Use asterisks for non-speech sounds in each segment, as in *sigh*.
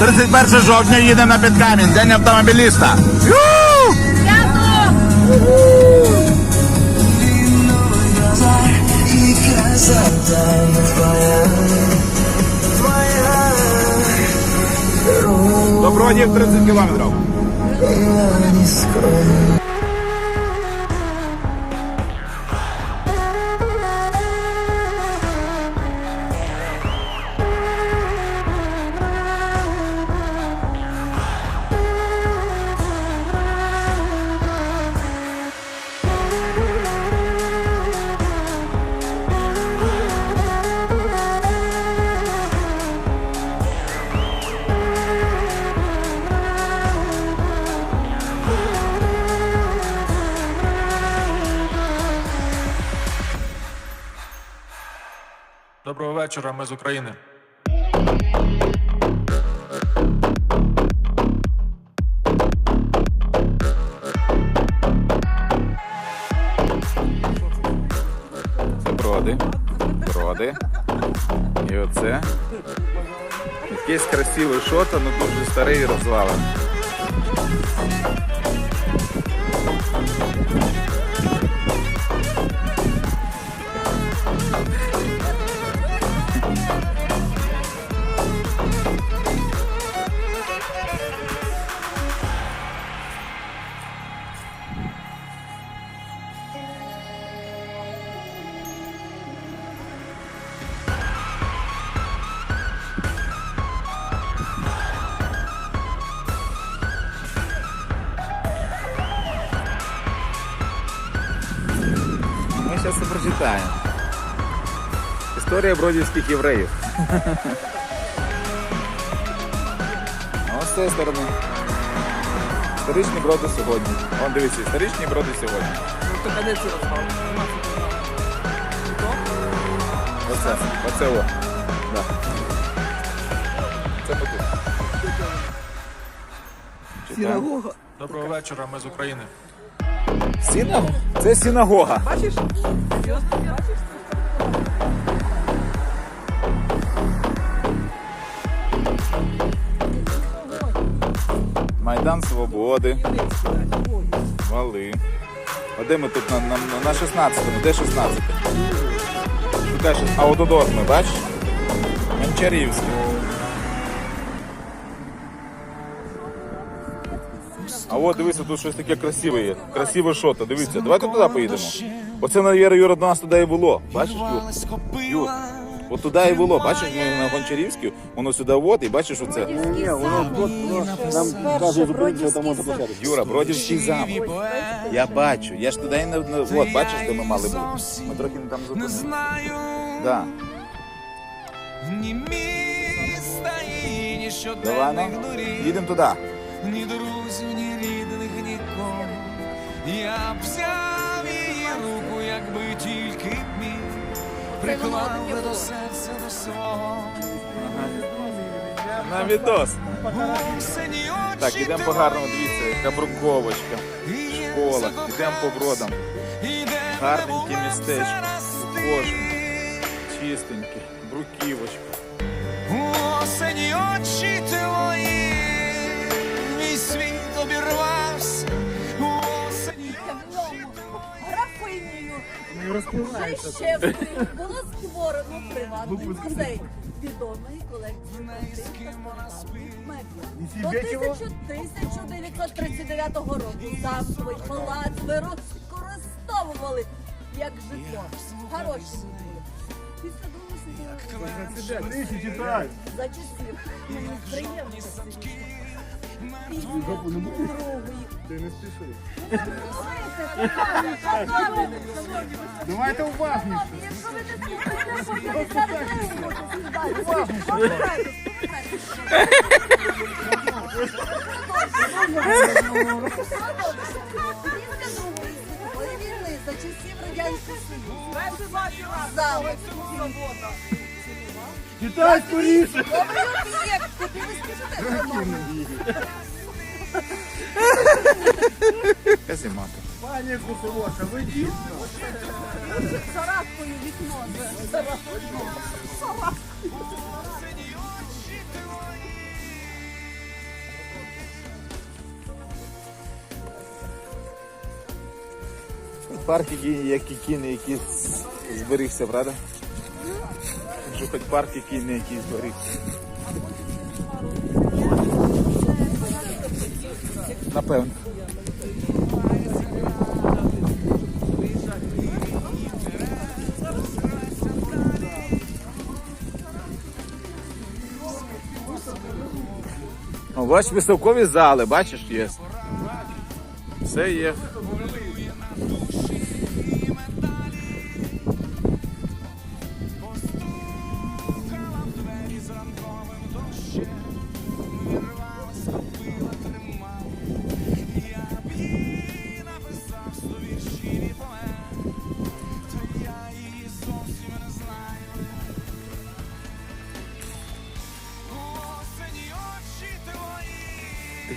«31 жовтня їде на підкамінь, день автомобіліста. Ю! Because I'm Доброго вечора, ми з України. Броди. Броди. І оце. Якийсь красивий шот, але дуже старий і розвалений. Ми зараз це прочитаємо. Історія бродівських євреїв. А *laughs* ось з цієї сторони. Історичні броди сьогодні. Вон дивіться, історичні броди сьогодні. Оце, оце о. Да. Це. Синагога. Доброго вечора, ми з України. Синагога? Це синагога. Майдан Свободи. Вали. А де ми тут на, на, на 16-му? Де 16? Шукай, щас- а от ми, бачиш? Гончарівський. От дивися, тут щось таке красиве є. Красиве шото, дивіться. Давайте туди поїдемо. Оце, навіра, Юра, до нас туди і було. Бачиш, Юр? Юр. От туди і було. Бачиш, ми на Гончарівську, воно сюди от, і бачиш оце. Юра, Бродівський замок. Я бачу. Я ж туди і не... От, бачиш, де ми мали бути. Ми трохи не там зупинилися. Да. Ні ні Давай, ну, їдемо туди. Ні друзів, ні рідних, нікого. Я б взяв її руку, якби тільки б міг, приклав би до серця до свого. На відос. Так, ідемо по гарному, дивіться, яка бруковочка, школа, ідемо по бродам. Гарненьке містечко, ухожене, чистеньке, бруківочка. Осені очі твої, Жищевською було створено приватний музей відомої колекції картин та старовинних меблів. До 1939 року замковий палац використовували як житло. Хороші були. Після війни за часів. Мені приємно. Після Другої Давайте уважніше. війни за часів Радянського Союзу. Зали. Читай скоріше. Добрий об'єкт, куди ви спішите? Казімата. Пані Кусовоша, ви дійсно. Царапкою вікно. Парк, як кіни, який зберігся, правда? Що хоч парк, який не який зберігся. Напевно. О, бачиш, виставкові зали, бачиш, є. Все є.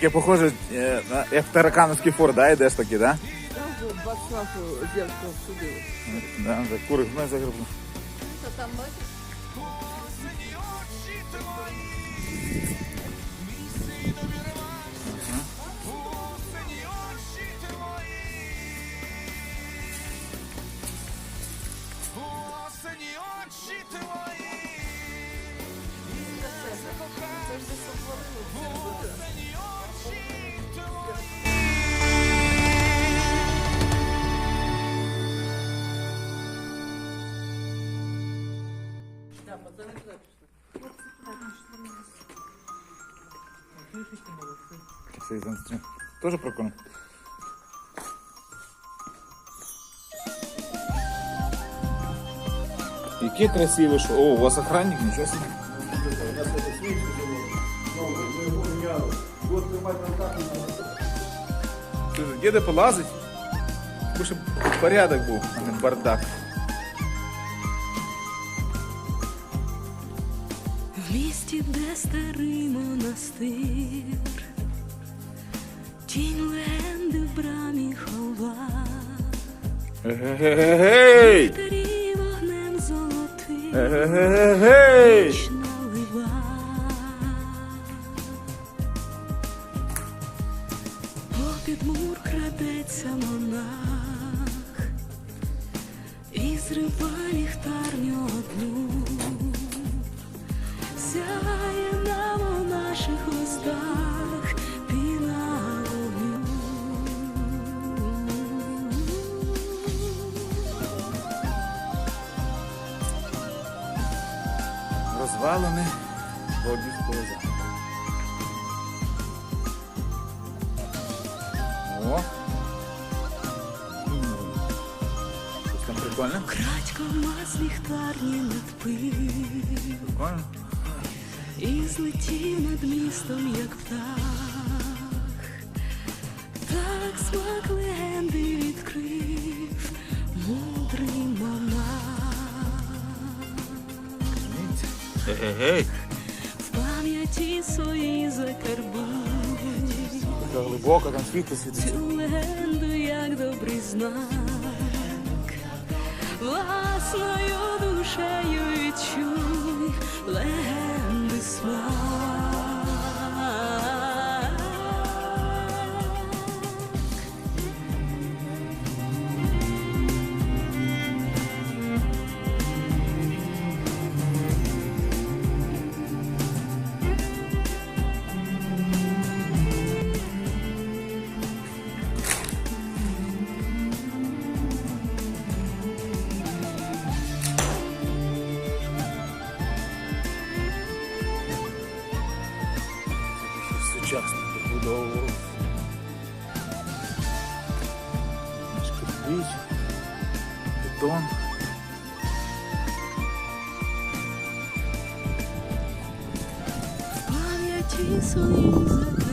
Таке похоже, е, на, як таракановський фор, да, йдеш таки, да? Да, за кури, ну, за грибну. Сезон стрім. Тоже прикольно. Яке красиве, що. О, у вас охранник, нічого собі. Слушай, де де полазить? Бо щоб порядок був, а не бардак. В місті, де старий монастир, тінь легенди в брамі хова, Гей! тарі вогнем золотим, Гей! ніч налива. Попід мур крадеться монах, і зрива ліхтарню одну. Сяє нам у наших устах піна вогню. Розвалини Бодівського замку. О! Щось там прикольно? Крадько мас ліхтарні надпив Прикольно? І злетів над містом, як птах. Так смак легенди відкрив мудрий монах. Егегей! В пам'яті свої закарбуй Така глибока, там світло світить. цю легенду як добрий знак. Власною душею відчуй легенди смак. Сучасно побудовував. Кирпич, бетон. Пам'яті закарбуй